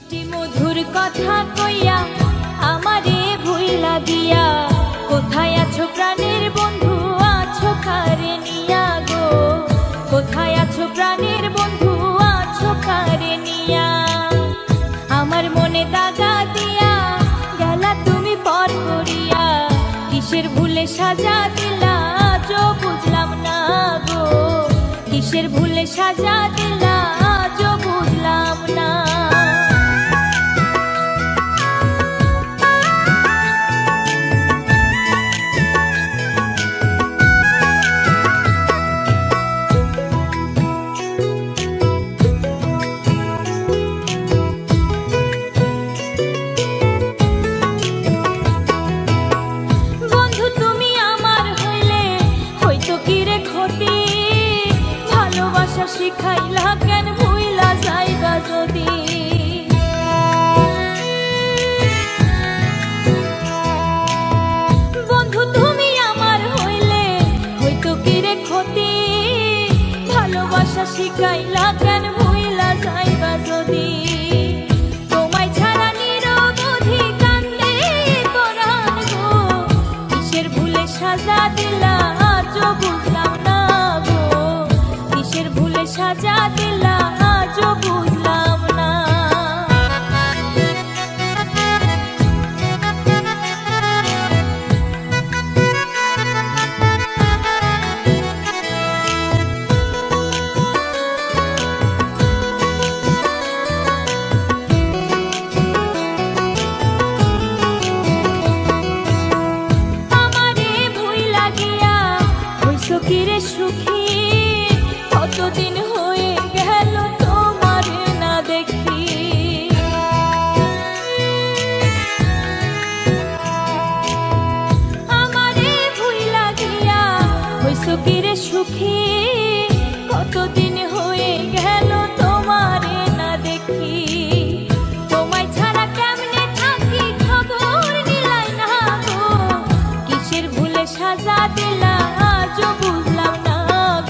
মধুর কথা কইয়া আমারে ভুইলা দিয়া কোথায় আছো প্রাণের বন্ধু? আছো কারে নিয়া গো? কোথায় আছো প্রাণের বন্ধু? আছো কারে নিয়া? আমার মনে দাগা দিয়া গেলা তুমি পর করিয়া। কিসের ভুলে সাজা দিলা? আজও বুঝলাম না গো। কিসের ভুলে সাজা দিলা শিখাইলা কেন? যাইবা যদি। আমার হইলে ক্ষতি? ভালোবাসা শিখাইলা কেন? ভুইলা যাইবা যদি। তোমায় ছাড়া নিরবধি কান্দে পরাণ গো। সাজা দিলা? আজও বুঝলাম হইছো কি রে সুখী, কতদিন হয়ে গেল তোমার না দেখি। আমারে ভুই লাগিয়া ওই কি রে সুখী, কতদিন